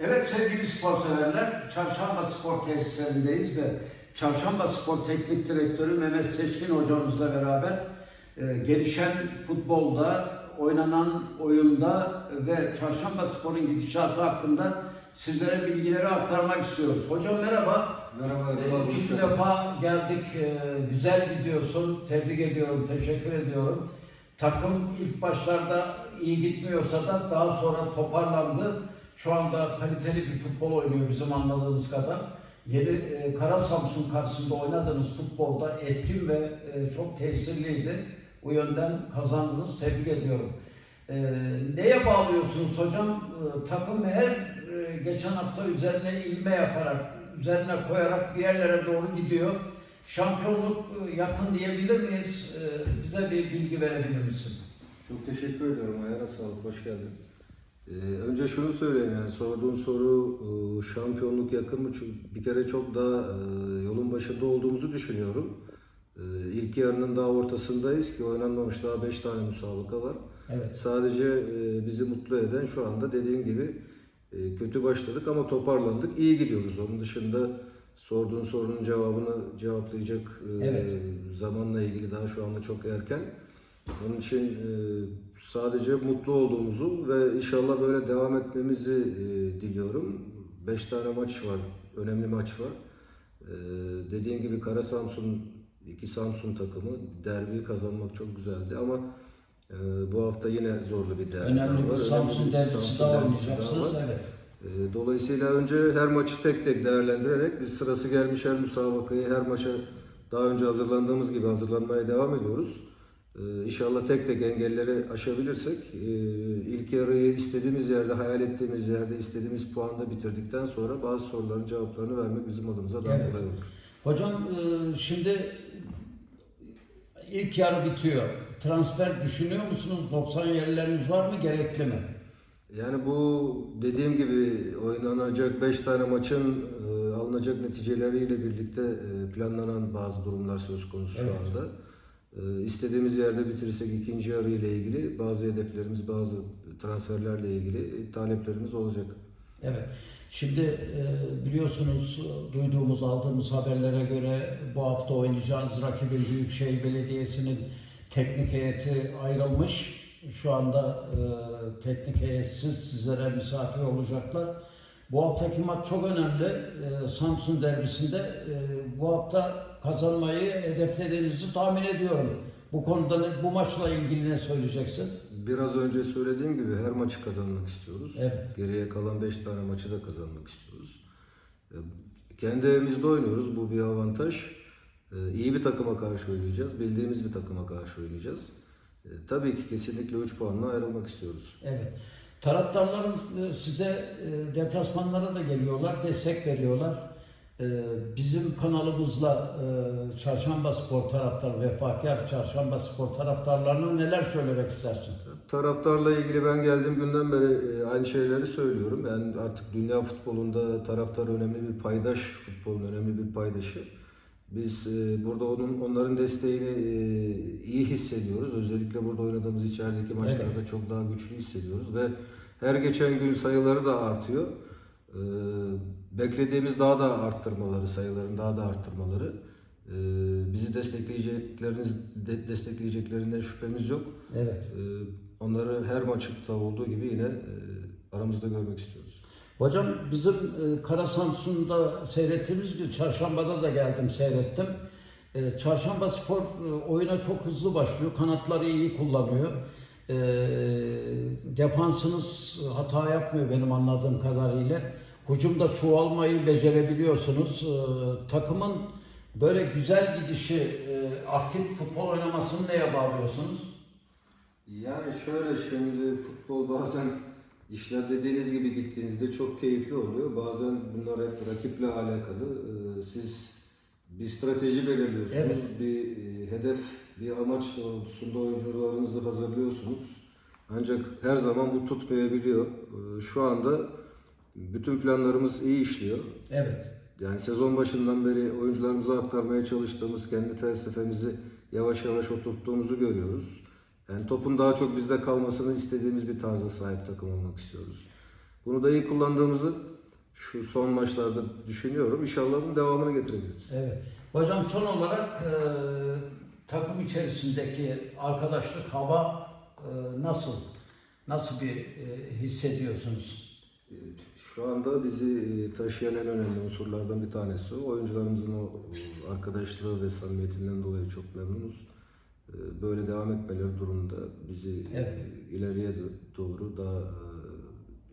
Evet sevgili spor severler, Çarşamba Spor Tesislerindeyiz de Çarşamba Spor Teknik Direktörü Mehmet Seçkin hocamızla beraber e, gelişen futbolda, oynanan oyunda ve Çarşamba Spor'un gidişatı hakkında sizlere bilgileri aktarmak istiyoruz. Hocam merhaba. Merhaba, E. İkinci defa geldik. E, Güzel gidiyorsun. Tebrik ediyorum, teşekkür ediyorum. Takım ilk başlarda iyi gitmiyorsa da daha sonra toparlandı. Şu anda kaliteli bir futbol oynuyor bizim anladığımız kadar. Yeni e, Kara Samsun karşısında oynadığınız futbolda etkin ve e, çok tesirliydi. Bu yönden kazandınız. Tebrik ediyorum. E, neye bağlıyorsunuz hocam? E, takım her e, geçen hafta üzerine ilme yaparak, üzerine koyarak bir yerlere doğru gidiyor. Şampiyonluk e, yakın diyebilir miyiz? E, bize bir bilgi verebilir misin? Çok teşekkür ediyorum. Ayağına sağlık. Hoş geldin. Ee, önce şunu söyleyeyim yani sorduğun soru e, şampiyonluk yakın mı? Çünkü bir kere çok daha e, yolun başında olduğumuzu düşünüyorum. E, ilk yarının daha ortasındayız ki oynanmamış daha 5 tane müsabaka var. Evet. Sadece bizi mutlu eden şu anda dediğin gibi kötü başladık ama toparlandık. İyi gidiyoruz. Onun dışında sorduğun sorunun cevabını cevaplayacak Evet. zamanla ilgili daha şu anda çok erken. Onun için sadece mutlu olduğumuzu ve inşallah böyle devam etmemizi e, diliyorum. 5 tane maç var, önemli maç var. E, dediğin gibi Kara Samsun, iki Samsun takımı derbiyi kazanmak çok güzeldi ama e, bu hafta yine zorlu bir derbi Önemli bir. Samsun Önemli derbisi Samsun daha oynayacaksınız. Evet. E, Dolayısıyla önce her maçı tek tek değerlendirerek biz sırası gelmiş her müsabakayı her maça daha önce hazırlandığımız gibi hazırlanmaya devam ediyoruz. E, İnşallah tek tek engelleri aşabilirsek e, ilk yarıyı istediğimiz yerde, hayal ettiğimiz yerde, istediğimiz puanda bitirdikten sonra bazı soruların cevaplarını vermek bizim adımıza daha Evet. kolay olur. Hocam e, şimdi ilk yarı bitiyor. Transfer düşünüyor musunuz? 90 yerleriniz var mı? Gerekli mi? Yani bu dediğim gibi oynanacak 5 tane maçın e, alınacak neticeleriyle birlikte e, planlanan bazı durumlar söz konusu şu Evet. anda. E, istediğimiz yerde bitirirsek ikinci yarı ile ilgili bazı hedeflerimiz, bazı transferlerle ilgili taleplerimiz olacak. Evet. Şimdi e, biliyorsunuz e, duyduğumuz, aldığımız haberlere göre bu hafta oynayacağınız rakibin Büyükşehir Belediyesi'nin teknik heyeti ayrılmış. Şu anda e, teknik heyetsiz sizlere misafir olacaklar. Bu haftaki maç çok önemli. E, Samsun derbisinde e, bu hafta kazanmayı hedeflediğinizi tahmin ediyorum. Bu konuda ne- bu maçla ilgili ne söyleyeceksin? Biraz önce söylediğim gibi her maçı kazanmak istiyoruz. Evet. Geriye kalan 5 tane maçı da kazanmak istiyoruz. E, Kendi evimizde oynuyoruz. Bu bir avantaj. E, İyi bir takıma karşı oynayacağız. Bildiğimiz bir takıma karşı oynayacağız. E, Tabii ki kesinlikle 3 puanla ayrılmak istiyoruz. Evet. Taraftarların e, size e, deplasmanlara da geliyorlar, destek veriyorlar. E, Bizim kanalımızla Çarşamba Spor taraftar, vefakar Çarşamba Spor taraftarlarına neler söylemek istersin? Taraftarla ilgili ben geldiğim günden beri aynı şeyleri söylüyorum. Yani artık dünya futbolunda taraftar önemli bir paydaş, futbolun önemli bir paydaşı. Biz burada onun onların desteğini iyi hissediyoruz. Özellikle burada oynadığımız içerideki maçlarda çok daha güçlü hissediyoruz ve her geçen gün sayıları da artıyor. E, beklediğimiz daha da arttırmaları, sayıların daha da arttırmaları. E, bizi destekleyecekleriniz de- destekleyeceklerinden şüphemiz yok. Evet. Ee, Onları her maçta olduğu gibi yine e, aramızda görmek istiyoruz. Hocam bizim e, Kara Samsun'da seyrettiğimiz gibi Çarşamba'da da geldim seyrettim. E, Çarşamba Spor e, oyuna çok hızlı başlıyor. Kanatları iyi kullanıyor. E, defansınız hata yapmıyor benim anladığım kadarıyla. Hücumda çoğalmayı becerebiliyorsunuz. E, takımın böyle güzel gidişi, e, aktif futbol oynamasını neye bağlıyorsunuz? Yani şöyle şimdi futbol bazen işler dediğiniz gibi gittiğinizde çok keyifli oluyor. Bazen bunlar hep rakiple alakalı. Ee, Siz bir strateji belirliyorsunuz, Evet. bir e, hedef, bir amaç doğrultusunda oyuncularınızı hazırlıyorsunuz. Ancak her zaman bu tutmayabiliyor. Ee, Şu anda bütün planlarımız iyi işliyor. Evet. Yani sezon başından beri oyuncularımıza aktarmaya çalıştığımız kendi felsefemizi yavaş yavaş oturttuğumuzu görüyoruz. Yani topun daha çok bizde kalmasını istediğimiz bir tarza sahip takım olmak istiyoruz. Bunu da iyi kullandığımızı şu son maçlarda düşünüyorum. İnşallah bunun devamını getirebiliriz. Evet. Hocam son olarak e, takım içerisindeki arkadaşlık hava e, nasıl? Nasıl bir e, hissediyorsunuz? Şu anda bizi taşıyan en önemli unsurlardan bir tanesi. Oyuncularımızın o arkadaşlığı ve samimiyetinden dolayı çok memnunuz. Ee, Böyle devam etmeleri durumunda bizi Evet. ileriye doğru daha e,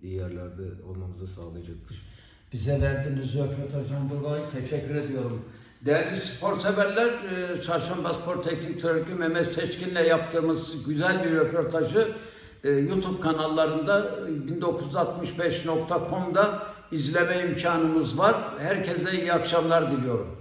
iyi yerlerde olmamızı sağlayacaktır. Bize verdiğiniz röportajdan dolayı teşekkür ediyorum. Değerli spor severler, e, Çarşamba Spor Teknik Direktörü Mehmet Seçkin'le yaptığımız güzel bir röportajı e, YouTube kanallarında e, 1965.com'da izleme imkanımız var. Herkese iyi akşamlar diliyorum.